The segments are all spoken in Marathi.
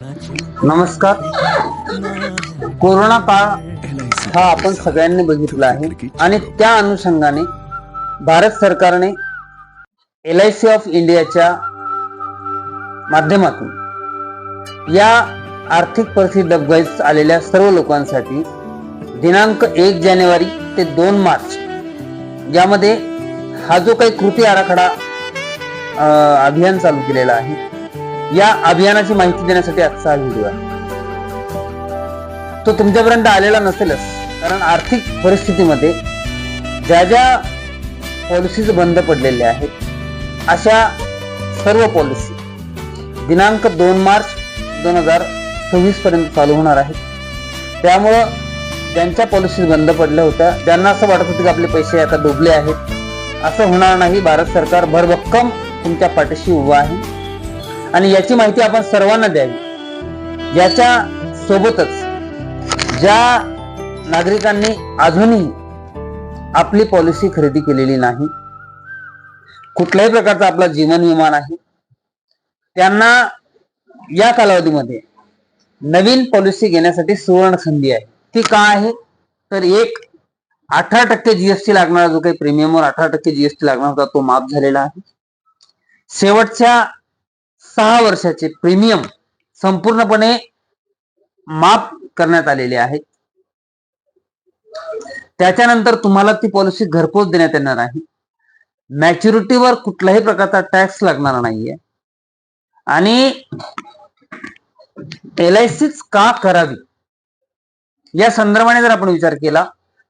नमस्कार. कोरोना काळ हा आपण सगळ्यांनी बघितला आहे. आणि त्या अनुषंगाने भारत सरकारने एल आय सी ऑफ इंडियाच्या माध्यमातून या आर्थिक परिस्थिती डबघाईस आलेल्या सर्व लोकांसाठी दिनांक एक जानेवारी ते दोन मार्च यामध्ये हा जो काही कृती आराखडा अभियान चालू केलेला आहे या अभियानाची माहिती देण्यासाठी आजचा हा व्हिडिओ आहे. तो तुमच्यापर्यंत आलेला नसेलच कारण आर्थिक परिस्थितीमध्ये ज्या ज्या पॉलिसीज बंद पडलेल्या आहेत अशा सर्व पॉलिसी दिनांक दोन मार्च दोन हजार सव्वीस पर्यंत चालू होणार आहेत. त्यामुळं ज्यांच्या पॉलिसीज बंद पडल्या होत्या त्यांना असं वाटत होतं की आपले पैसे आता डुबले आहेत. असं होणार नाही. भारत सरकार भरभक्कम तुमच्या पाठीशी उभं आहे. आणि याची माहिती आपण सर्वांना द्यावी. याच्या सोबतच ज्या नागरिकांनी अजूनही आपली पॉलिसी खरेदी केलेली नाही कुठल्याही प्रकारचा आपला जीवन विमा नाही त्यांना या कालावधीमध्ये नवीन पॉलिसी घेण्यासाठी सुवर्ण संधी आहे. ती का आहे? तर एक अठरा टक्के जीएसटी लागणारा जो काही प्रीमियमवर अठरा टक्के जीएसटी लागणार होता तो माफ झालेला आहे. शेवटच्या सहा वर्षाचे प्रीमियम संपूर्णपणे माफ करण्यात आलेले आहेत. त्याच्यानंतर तुम्हाला ती पॉलिसी घरपोच देण्यात येणार आहे. मॅच्युरिटीवर कुठल्याही प्रकारचा टॅक्स लागणार नाहीये. आणि एल आय सीच का करावी? या संदर्भाने जर आपण विचार केला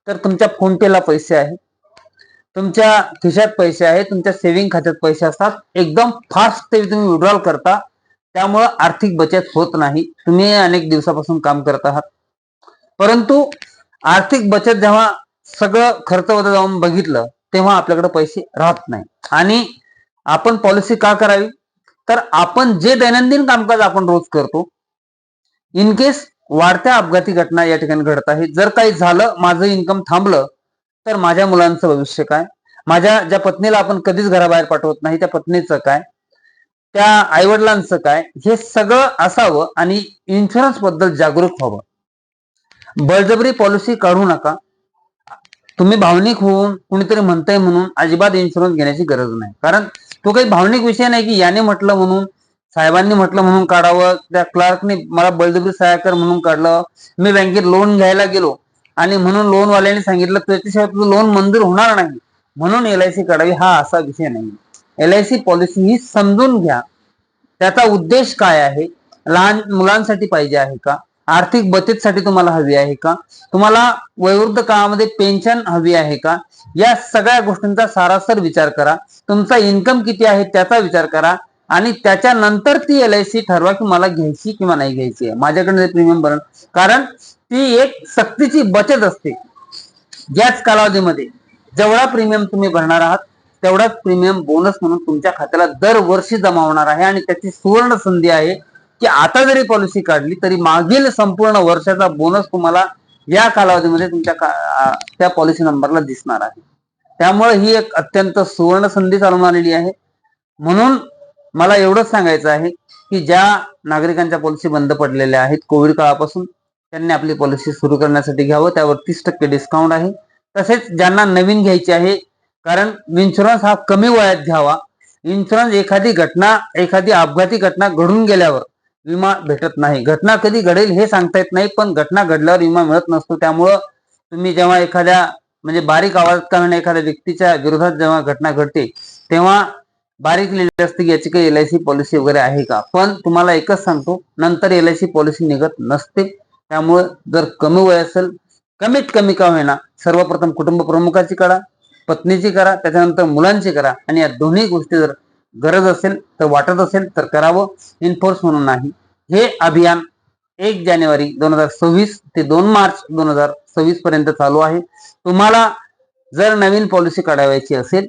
तर तुमच्या फोन पेला पैसे आहे तुमच्या खिशात पैसे आहेत तुमच्या सेव्हिंग खात्यात पैसे असतात. एकदम फास्ट ते तुम्ही विड्रॉल करता. त्यामुळं आर्थिक बचत होत नाही. तुम्ही अनेक दिवसापासून काम करत आहात. परंतु आर्थिक बचत जेव्हा सगळं खर्च वगैरे जाऊन बघितलं तेव्हा आपल्याकडे पैसे राहत नाही. आणि आपण पॉलिसी का करावी? तर आपण जे दैनंदिन कामकाज आपण रोज करतो इन केस वाढत्या अपघाती घटना या ठिकाणी घडत आहे. जर काही झालं माझं इन्कम थांबलं तर माझ्या मुलांचं भविष्य काय? माझ्या ज्या पत्नीला आपण कधीच घराबाहेर पाठवत नाही त्या पत्नीचं काय? त्या आईवडिलांचं काय? हे सगळं असावं आणि इन्शुरन्सबद्दल जागरूक व्हावं. बळजबरी पॉलिसी काढू नका. तुम्ही भावनिक होऊन कुणीतरी म्हणताय म्हणून अजिबात इन्शुरन्स घेण्याची गरज नाही. कारण तो काही भावनिक विषय नाही की याने म्हटलं म्हणून साहेबांनी म्हटलं म्हणून काढावं त्या क्लार्कने मला बळजबरी सहाय्य कर म्हणून काढलं. मी बँकेत लोन घ्यायला गेलो आणि म्हणून लोन वाल्याने सांगितलं त्याच्याशिवाय तुझं लोन मंजूर होणार नाही. म्हणून एल आय सी काढावी हा असा विषय नाही. एल आय सी पॉलिसी ही समजून घ्या. त्याचा उद्देश काय आहे? लहान मुलांसाठी पाहिजे आहे का? आर्थिक बचतसाठी तुम्हाला हवी आहे का? तुम्हाला वयोवृद्ध काळामध्ये पेन्शन हवी आहे का? या सगळ्या गोष्टींचा सारासर विचार करा. तुमचा इन्कम किती आहे त्याचा विचार करा. आणि त्याच्यानंतर ती एल आय सी ठरवा की मला घ्यायची किंवा नाही घ्यायची आहे. माझ्याकडे प्रीमियम भरण कारण ती एक सक्तीची बचत असते. याच कालावधीमध्ये जेवढा प्रीमियम तुम्ही भरणार आहात तेवढाच प्रीमियम बोनस म्हणून तुमच्या खात्याला दरवर्षी जमा होणार आहे आणि त्याची सुवर्ण संधी आहे की आता जरी पॉलिसी काढली तरी मागील संपूर्ण वर्षाचा बोनस तुम्हाला या कालावधीमध्ये तुमच्या का- त्या पॉलिसी नंबरला दिसणार आहे. त्यामुळे ही एक अत्यंत सुवर्ण संधी चालून आलेली आहे. म्हणून मला एवढंच सांगायचं आहे की ज्या नागरिकांच्या पॉलिसी बंद पडलेल्या आहेत कोविड काळापासून त्यांनी आपली पॉलिसी सुरू करण्यासाठी घ्यावं. त्यावर तीस टक्के डिस्काउंट आहे. तसेच ज्यांना नवीन घ्यायची आहे कारण इन्शुरन्स हा कमी वयात घ्यावा. इन्शुरन्स एखादी घटना एखादी अपघाती घटना घडून गेल्यावर विमा भेटत नाही. घटना कधी घडेल हे सांगता येत नाही पण घटना घडल्यावर विमा मिळत नसतो. त्यामुळं तुम्ही जेव्हा एखाद्या म्हणजे बारीक आवाज कारण एखाद्या व्यक्तीच्या विरोधात जेव्हा घटना घडते तेव्हा बारीक लिहिलेली असते की याची काही एल आय सी पॉलिसी वगैरे आहे का? पण तुम्हाला एकच सांगतो नंतर एल आय सी पॉलिसी निघत नसते. त्यामुळं जर कमी वय असेल कमीत कमी का होईना सर्वप्रथम कुटुंब प्रमुखाची करा पत्नीची करा त्याच्यानंतर मुलांची करा आणि या दोन्ही गोष्टी जर गरज असेल तर वाटत असेल तर करावं. इन्फोर्स म्हणून नाही. हे अभियान एक जानेवारी दोन हजार सव्वीस ते दोन मार्च दोन हजार सव्वीस पर्यंत चालू आहे. तुम्हाला जर नवीन पॉलिसी काढावायची असेल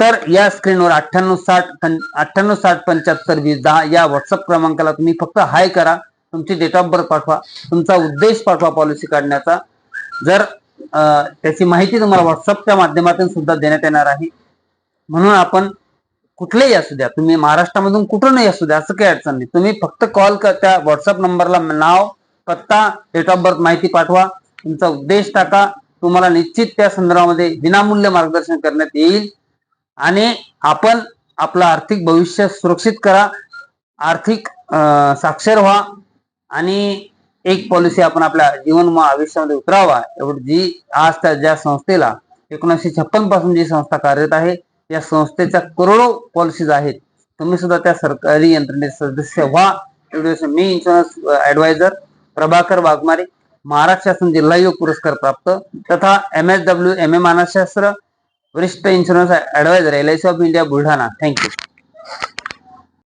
तर या स्क्रीनवर अठ्ठ्याण्णव साठ अठ्ठ्याण्णव साठ पंच्याहत्तर वीस दहा या व्हॉट्सअप क्रमांकाला तुम्ही फक्त हाय करा. तुमची डेट ऑफ बर्थ पाठवा तुमचा उद्देश पाठवा पॉलिसी काढण्याचा. जर त्याची माहिती तुम्हाला व्हॉट्सअपच्या माध्यमातून सुद्धा देण्यात येणार आहे. म्हणून आपण कुठलेही असू द्या तुम्ही महाराष्ट्रामधून कुठूनही असू द्या असं काही अडचण नाही. तुम्ही फक्त कॉल कर त्या व्हॉट्सअप नंबरला नाव पत्ता डेट ऑफ बर्थ माहिती पाठवा. तुमचा उद्देश टाका. तुम्हाला निश्चित त्या संदर्भामध्ये विनामूल्य मार्गदर्शन करण्यात येईल. आणि आपण आपलं आर्थिक भविष्य सुरक्षित करा. आर्थिक साक्षर व्हा. आणि एक पॉलिसी आपण आपल्या जीवन व आयुष्यामध्ये उतरावा. एवढी जी आज त्या ज्या संस्थेला एकोणीसशे छप्पनपासून जी संस्था कार्यरत आहे या संस्थेच्या करोडो पॉलिसीज आहेत. तुम्ही सुद्धा त्या सरकारी यंत्रणेचे सदस्य व्हा. एवढे मी इन्शुरन्स ऍडवायझर प्रभाकर वाघमारे महाराष्ट्र शासन जिल्हा योग पुरस्कार प्राप्त तथा M S W M A मानसशास्त्र वरिष्ठ insurance advisor L I C of India Buldhana. Thank you